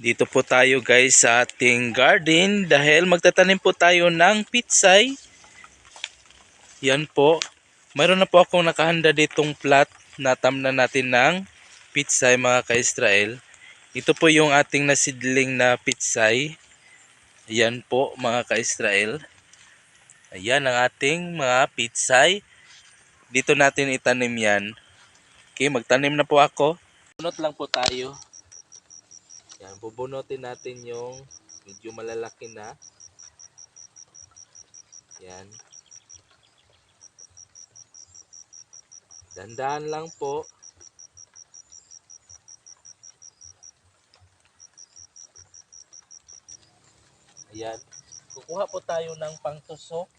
Dito po tayo guys sa ating garden dahil magtatanim po tayo ng pitsay. Yan po. Mayroon na po akong nakahanda ditong plat na tamna natin ng pitsay mga ka-Israel. Ito po yung ating nasidling na pitsay. Ayan po mga ka-Israel. Ayan ang ating mga pitsay. Dito natin itanim yan. Okay, magtanim na po ako. Bunot lang po tayo. Yan, bubunutin natin yung medyo malalaki na. Yan. Dandaan lang po. Ayan. Kukuha po tayo ng pangtusok.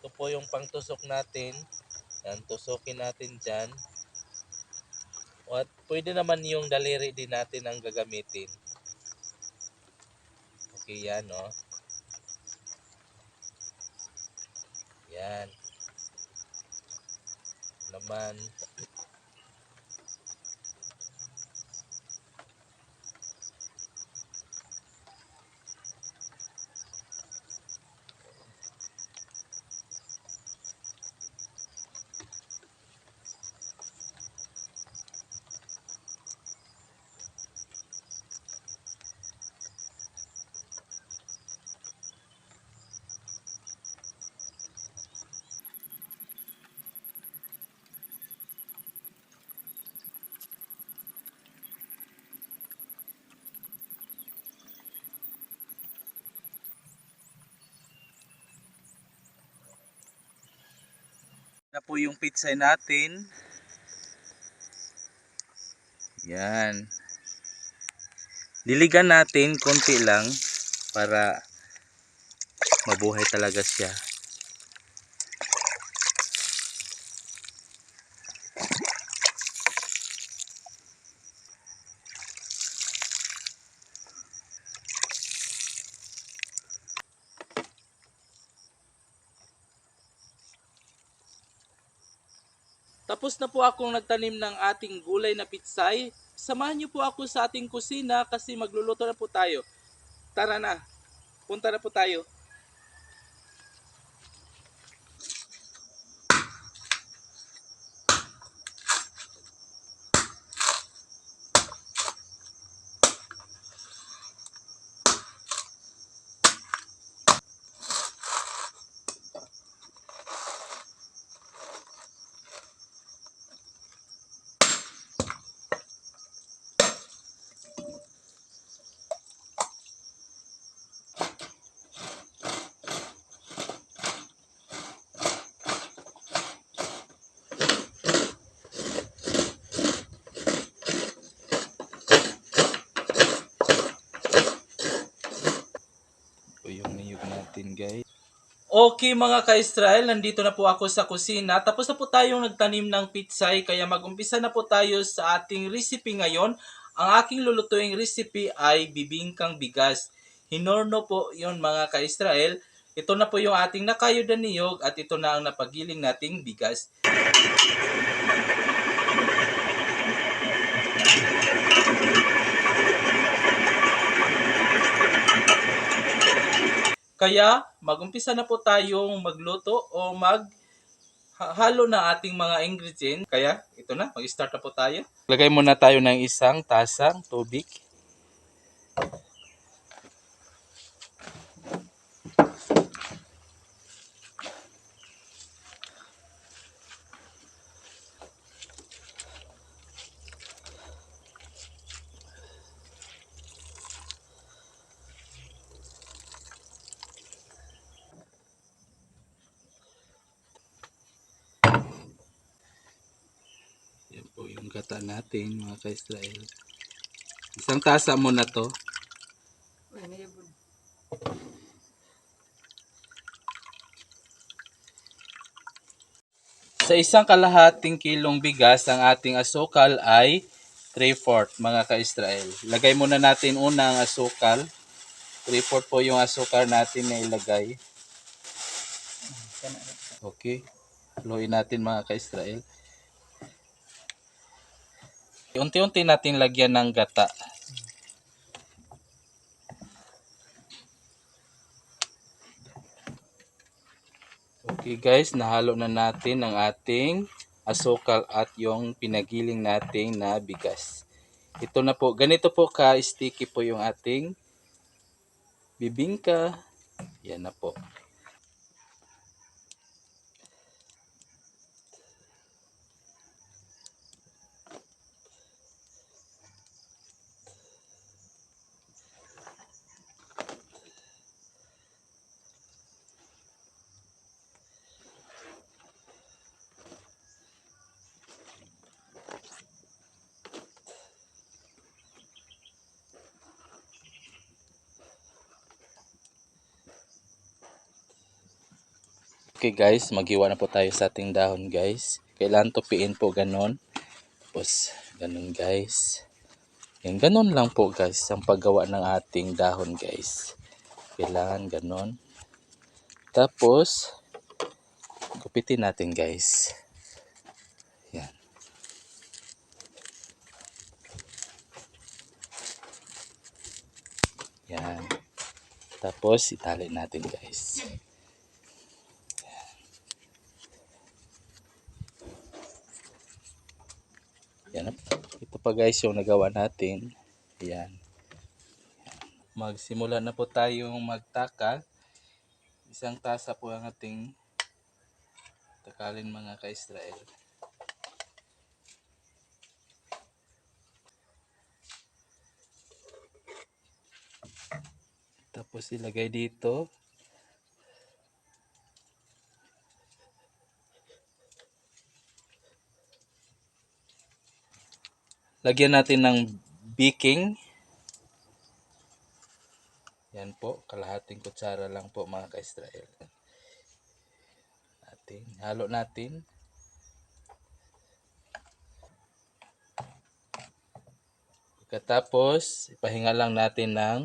Ito po yung pangtusok natin. Yan, tusukin natin dyan. Pwede naman yung daliri din natin ang gagamitin. Okay, yan, no? Yan. Naman. Na po yung pizza natin. Yan. Diligan natin konti lang para mabuhay talaga siya. Tapos na po akong nagtanim ng ating gulay na pitsay. Samahan niyo po ako sa ating kusina kasi magluluto na po tayo. Tara na. Punta na po tayo. Ito yung niyog natin guys. Okay mga ka-Israel, nandito na po ako sa kusina. Tapos na po tayong nagtanim ng pitsay kaya mag-umpisa na po tayo sa ating recipe ngayon. Ang aking lulutuing recipe ay bibingkang bigas. Hinorno po yon mga ka-Israel. Ito na po yung ating nakayod na niyog at ito na ang napagiling nating bigas. Kaya magumpisa na po tayong magluto o mag ha- halo ng ating mga ingredients. Kaya ito na, mag-start na po tayo. Lagay muna tayo ng isang tasang tubig. Yan po yung gata natin mga ka-Israel. Isang tasa mo na to. Sa isang kalahating kilong bigas, ang ating asukal ay 3-4 mga ka-Israel. Lagay muna natin una ang asukal. 3-4 po yung asukal natin na ilagay. Okay. Haluin natin mga ka-Israel. Unti-unti natin lagyan ng gata. Okay guys, nahalo na natin ang ating asukal at yung pinagiling nating na bigas. Ito na po, ganito po ka-sticky po yung ating bibingka. Yan na po. Okay guys, maghiwa na po tayo sa ating dahon guys. Kailangan tupiin po ganon. Tapos ganon guys. Yan, ganon lang po guys ang paggawa ng ating dahon guys. Kailangan ganon. Tapos, gupitin natin guys. Yan. Yan. Tapos, itali natin guys. Yan. Ito pa guys yung nagawa natin. Yan. Magsimula na po tayong magtakal. Isang tasa po ang ating takalin mga ka-Israel. Tapos ilagay dito. Lagyan natin ng baking. Yan po, kalahating kutsara lang po mga ka-Israel. Natin, halo natin. Pagkatapos, ipahinga lang natin ng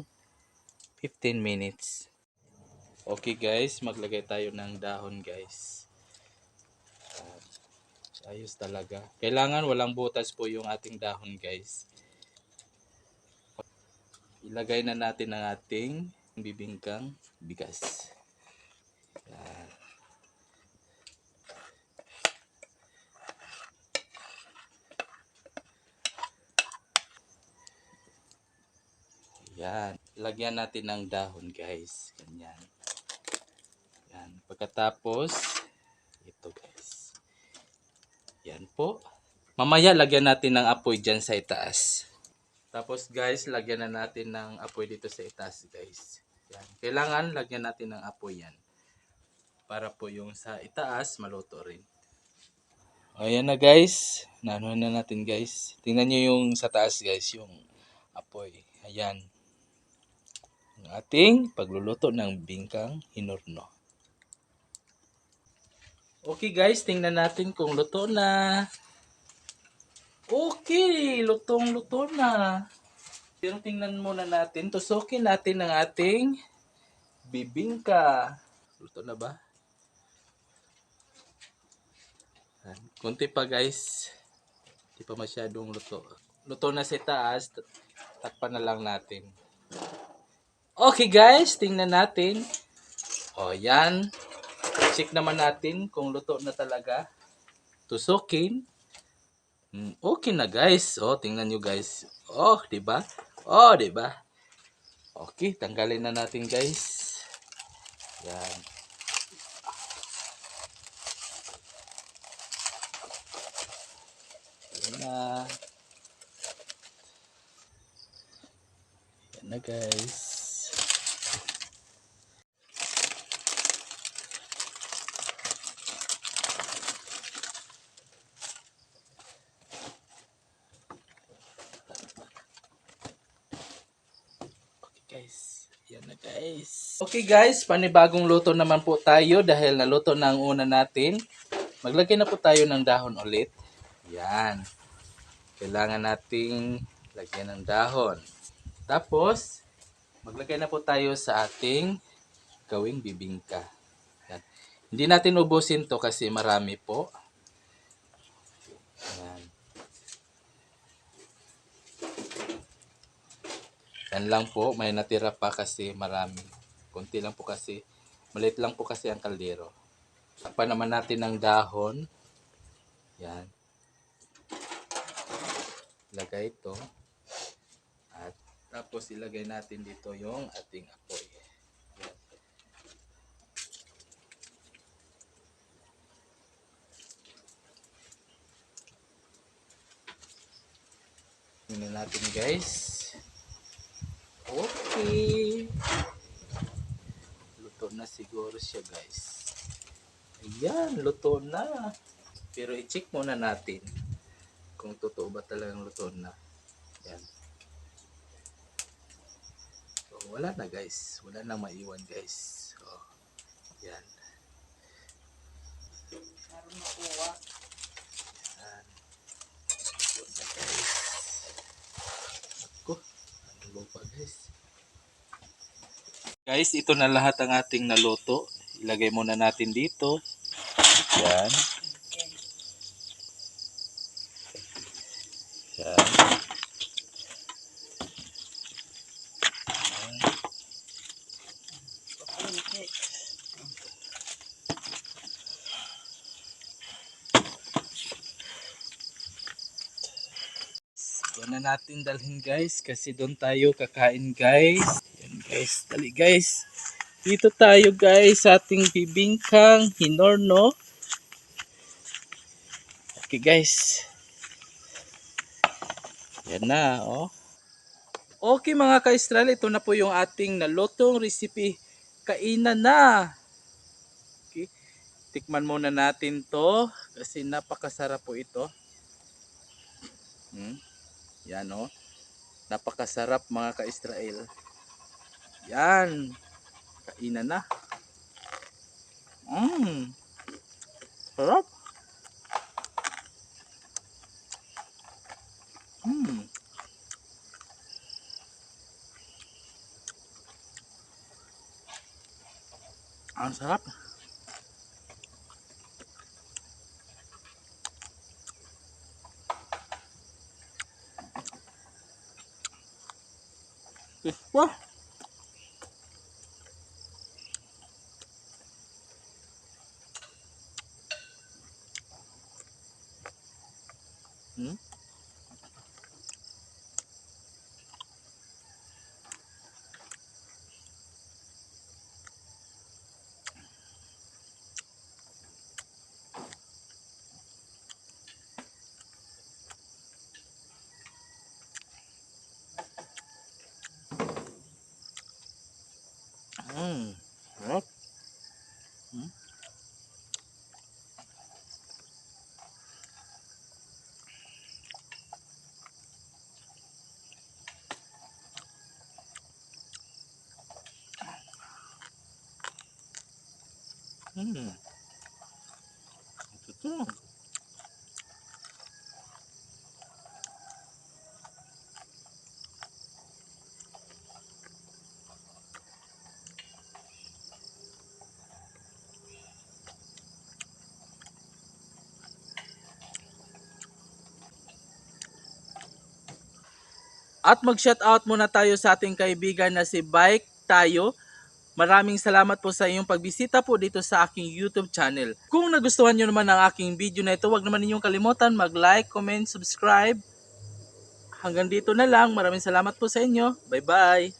15 minutes. Okay guys, maglagay tayo ng dahon guys. Ayos talaga. Kailangan walang butas po yung ating dahon guys. Ilagay na natin ang ating bibingkang bigas. Yan. Yan. Lagyan natin ng dahon guys. Ganyan. Yan. Pagkatapos, ito guys. Yan po. Mamaya lagyan natin ng apoy dyan sa itaas. Tapos guys, lagyan na natin ng apoy dito sa itaas guys. Yan. Kailangan lagyan natin ng apoy yan. Para po yung sa itaas maluto rin. Ayan na guys. Naano na natin guys. Tingnan nyo yung sa taas guys. Yung apoy. Ayan. Ang ating pagluluto ng bingkang hinurno. Okay guys, tingnan natin kung luto na. Okay, lutong-luto na. Pero tingnan muna natin, tusukin natin ang ating bibingka. Luto na ba? Kunti pa guys. Hindi pa masyadong luto. Luto na sa taas, takpan na lang natin. Okay guys, tingnan natin. O yan. Check naman natin kung luto na talaga. Tusukin. Mm, Okay na guys. Oh, tingnan nyo guys. Oh, 'di ba? Oh, 'di ba? Okay, tanggalin na natin guys. Yan na. Yan na guys. Okay guys. Okay guys, panibagong luto naman po tayo dahil naluto na ang una natin. Maglagay na po tayo ng dahon ulit. Yan. Kailangan nating lagyan ng dahon. Tapos, maglagay na po tayo sa ating gawing bibingka. Yan. Hindi natin ubusin to kasi marami po. Yan. Yan lang po, may natira pa kasi marami. Kunti lang po kasi, maliit lang po kasi ang kaldero. Takpan naman natin ng dahon. Yan. Lagay ito. At tapos ilagay natin dito yung ating apoy. Yan. Tingnan natin guys. Okay. Luto na siguro siya guys. Ayan, luto na. Pero i-check muna natin kung totoo ba talagang luto na. Yan. So, wala na guys. Wala na maiwan guys. So, yan. Meron makuha. Yan. Luto na. Ako, ano lupa guys. Guys, ito na lahat ang ating naluto. Ilagay muna natin dito. Yan. Yan. Doon na natin dalhin guys kasi doon tayo kakain guys. Guys, dali guys. Dito tayo guys sa ating bibingkang hinorno. Okay guys. Yan na oh. Okay mga ka-Israel, ito na po yung ating nalutong recipe. Kainan na. Okay. Tikman muna natin to kasi napakasarap po ito. Hmm. Yan oh. Napakasarap mga ka-Israel. Yan. Kainan na. Mmm. Sarap. Mmm. Ang sarap. Wah. Ito to. At mag-shout out muna tayo sa ating kaibigan na si Bike Tayo. Maraming salamat po sa iyong pagbisita po dito sa aking YouTube channel. Kung nagustuhan nyo naman ang aking video na ito, huwag naman ninyong kalimutan mag-like, comment, subscribe. Hanggang dito na lang. Maraming salamat po sa inyo. Bye-bye!